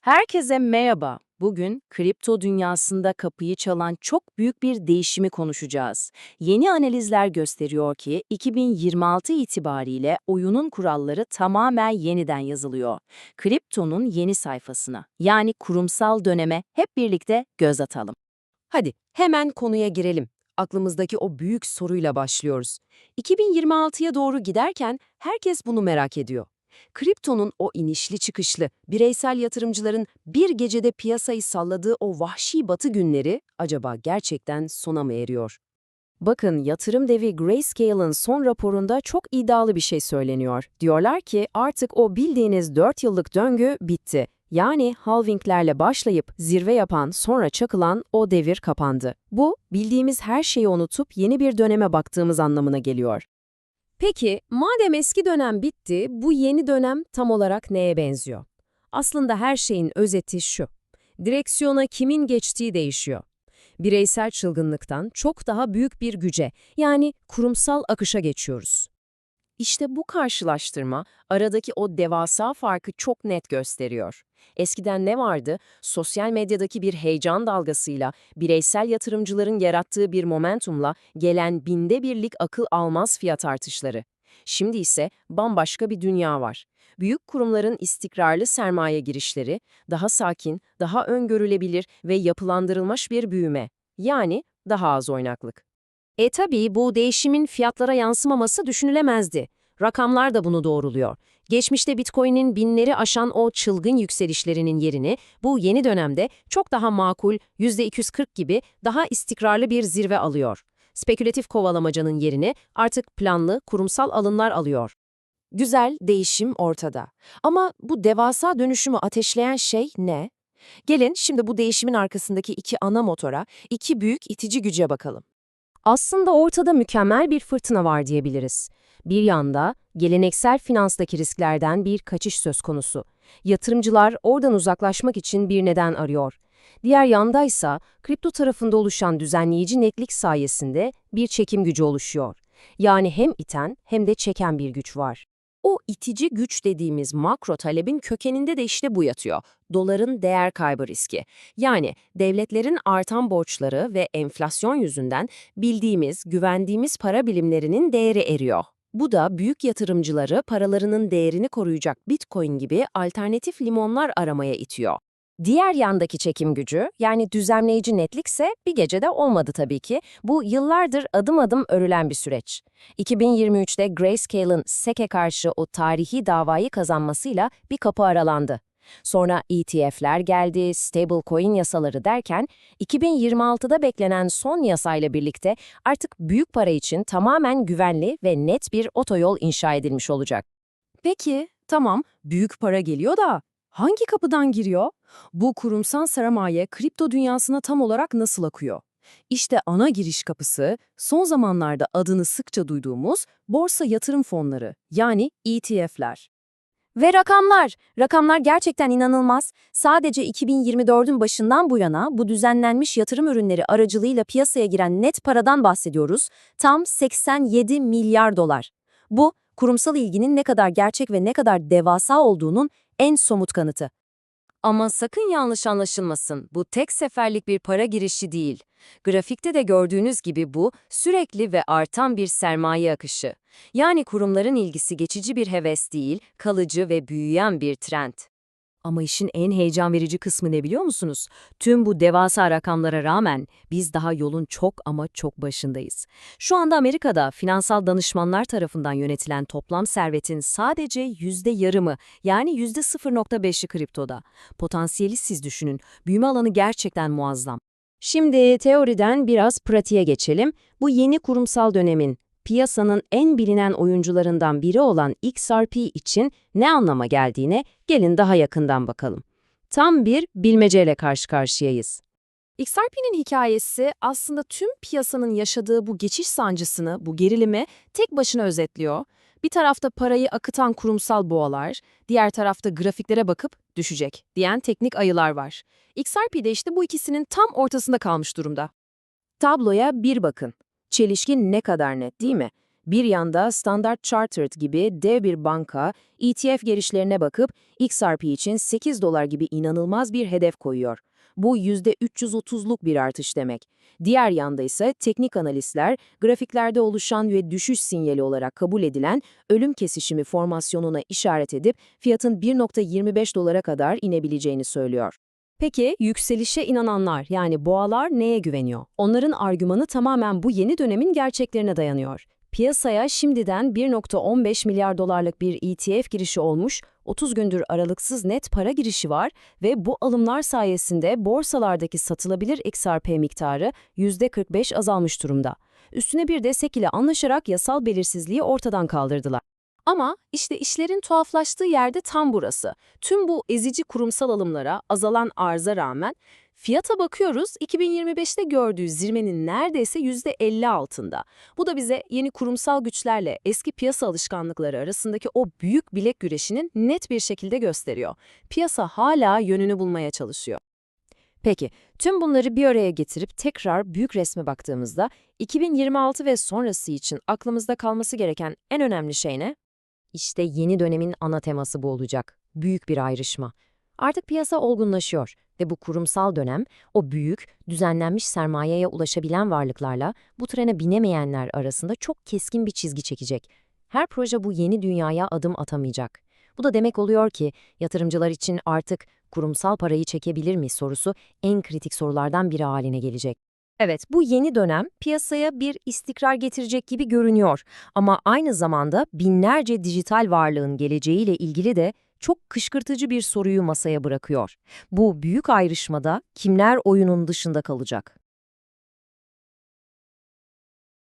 Herkese merhaba. Bugün kripto dünyasında kapıyı çalan çok büyük bir değişimi konuşacağız. Yeni analizler gösteriyor ki 2026 itibariyle oyunun kuralları tamamen yeniden yazılıyor. Kriptonun yeni sayfasına, yani kurumsal döneme hep birlikte göz atalım. Hadi hemen konuya girelim. Aklımızdaki o büyük soruyla başlıyoruz. 2026'ya doğru giderken herkes bunu merak ediyor. Kriptonun o inişli çıkışlı, bireysel yatırımcıların bir gecede piyasayı salladığı o vahşi batı günleri acaba gerçekten sona mı eriyor? Bakın yatırım devi Grayscale'ın son raporunda çok iddialı bir şey söyleniyor. Diyorlar ki artık o bildiğiniz 4 yıllık döngü bitti. Yani halvinglerle başlayıp zirve yapan sonra çakılan o devir kapandı. Bu bildiğimiz her şeyi unutup yeni bir döneme baktığımız anlamına geliyor. Peki, madem eski dönem bitti, bu yeni dönem tam olarak neye benziyor? Aslında her şeyin özeti şu. Direksiyona kimin geçtiği değişiyor. Bireysel çılgınlıktan çok daha büyük bir güce, yani kurumsal akışa geçiyoruz. İşte bu karşılaştırma aradaki o devasa farkı çok net gösteriyor. Eskiden ne vardı? Sosyal medyadaki bir heyecan dalgasıyla, bireysel yatırımcıların yarattığı bir momentumla gelen binde birlik akıl almaz fiyat artışları. Şimdi ise bambaşka bir dünya var. Büyük kurumların istikrarlı sermaye girişleri, daha sakin, daha öngörülebilir ve yapılandırılmış bir büyüme. Yani daha az oynaklık. E tabii bu değişimin fiyatlara yansımaması düşünülemezdi. Rakamlar da bunu doğruluyor. Geçmişte Bitcoin'in binleri aşan o çılgın yükselişlerinin yerini bu yeni dönemde çok daha makul %240 gibi daha istikrarlı bir zirve alıyor. Spekülatif kovalamacanın yerini artık planlı kurumsal alımlar alıyor. Güzel değişim ortada. Ama bu devasa dönüşümü ateşleyen şey ne? Gelin şimdi bu değişimin arkasındaki iki ana motora, iki büyük itici güce bakalım. Aslında ortada mükemmel bir fırtına var diyebiliriz. Bir yanda geleneksel finanstaki risklerden bir kaçış söz konusu. Yatırımcılar oradan uzaklaşmak için bir neden arıyor. Diğer yandaysa kripto tarafında oluşan düzenleyici netlik sayesinde bir çekim gücü oluşuyor. Yani hem iten hem de çeken bir güç var. O itici güç dediğimiz makro talebin kökeninde de işte bu yatıyor. Doların değer kaybı riski. Yani devletlerin artan borçları ve enflasyon yüzünden bildiğimiz, güvendiğimiz para bilimlerinin değeri eriyor. Bu da büyük yatırımcıları paralarının değerini koruyacak Bitcoin gibi alternatif limonlar aramaya itiyor. Diğer yandaki çekim gücü, yani düzenleyici netlikse bir gecede olmadı tabii ki. Bu yıllardır adım adım örülen bir süreç. 2023'te Grayscale'ın SEC'e karşı o tarihi davayı kazanmasıyla bir kapı aralandı. Sonra ETF'ler geldi, stablecoin yasaları derken 2026'da beklenen son yasayla birlikte artık büyük para için tamamen güvenli ve net bir otoyol inşa edilmiş olacak. Peki, tamam, büyük para geliyor da hangi kapıdan giriyor? Bu kurumsal sermaye kripto dünyasına tam olarak nasıl akıyor? İşte ana giriş kapısı son zamanlarda adını sıkça duyduğumuz borsa yatırım fonları yani ETF'ler. Ve rakamlar. Rakamlar gerçekten inanılmaz. Sadece 2024'ün başından bu yana bu düzenlenmiş yatırım ürünleri aracılığıyla piyasaya giren net paradan bahsediyoruz. Tam 87 milyar dolar. Bu, kurumsal ilginin ne kadar gerçek ve ne kadar devasa olduğunun en somut kanıtı. Ama sakın yanlış anlaşılmasın, bu tek seferlik bir para girişi değil. Grafikte de gördüğünüz gibi bu, sürekli ve artan bir sermaye akışı. Yani kurumların ilgisi geçici bir heves değil, kalıcı ve büyüyen bir trend. Ama işin en heyecan verici kısmı ne biliyor musunuz? Tüm bu devasa rakamlara rağmen biz daha yolun çok ama çok başındayız. Şu anda Amerika'da finansal danışmanlar tarafından yönetilen toplam servetin sadece yüzde yarımı yani yüzde 0.5'i kriptoda. Potansiyeli siz düşünün. Büyüme alanı gerçekten muazzam. Şimdi teoriden biraz pratiğe geçelim. Bu yeni kurumsal dönemin piyasanın en bilinen oyuncularından biri olan XRP için ne anlama geldiğine gelin daha yakından bakalım. Tam bir bilmeceyle karşı karşıyayız. XRP'nin hikayesi aslında tüm piyasanın yaşadığı bu geçiş sancısını, bu gerilimi tek başına özetliyor. Bir tarafta parayı akıtan kurumsal boğalar, diğer tarafta grafiklere bakıp düşecek diyen teknik ayılar var. XRP de işte bu ikisinin tam ortasında kalmış durumda. Tabloya bir bakın. Çelişki ne kadar net değil mi? Bir yanda Standard Chartered gibi dev bir banka ETF gelişlerine bakıp XRP için 8 dolar gibi inanılmaz bir hedef koyuyor. Bu %330'luk bir artış demek. Diğer yanda ise teknik analistler grafiklerde oluşan ve düşüş sinyali olarak kabul edilen ölüm kesişimi formasyonuna işaret edip fiyatın 1.25 dolara kadar inebileceğini söylüyor. Peki yükselişe inananlar yani boğalar neye güveniyor? Onların argümanı tamamen bu yeni dönemin gerçeklerine dayanıyor. Piyasaya şimdiden 1.15 milyar dolarlık bir ETF girişi olmuş, 30 gündür aralıksız net para girişi var ve bu alımlar sayesinde borsalardaki satılabilir XRP miktarı %45 azalmış durumda. Üstüne bir de SEC ile anlaşarak yasal belirsizliği ortadan kaldırdılar. Ama işte işlerin tuhaflaştığı yerde tam burası. Tüm bu ezici kurumsal alımlara, azalan arza rağmen fiyata bakıyoruz 2025'te gördüğü zirmenin neredeyse %50 altında. Bu da bize yeni kurumsal güçlerle eski piyasa alışkanlıkları arasındaki o büyük bilek güreşinin net bir şekilde gösteriyor. Piyasa hala yönünü bulmaya çalışıyor. Peki, tüm bunları bir araya getirip tekrar büyük resme baktığımızda 2026 ve sonrası için aklımızda kalması gereken en önemli şey ne? İşte yeni dönemin ana teması bu olacak. Büyük bir ayrışma. Artık piyasa olgunlaşıyor ve bu kurumsal dönem o büyük, düzenlenmiş sermayeye ulaşabilen varlıklarla bu trene binemeyenler arasında çok keskin bir çizgi çekecek. Her proje bu yeni dünyaya adım atamayacak. Bu da demek oluyor ki yatırımcılar için artık kurumsal parayı çekebilir mi sorusu en kritik sorulardan biri haline gelecek. Evet, bu yeni dönem piyasaya bir istikrar getirecek gibi görünüyor ama aynı zamanda binlerce dijital varlığın geleceğiyle ilgili de çok kışkırtıcı bir soruyu masaya bırakıyor. Bu büyük ayrışmada kimler oyunun dışında kalacak?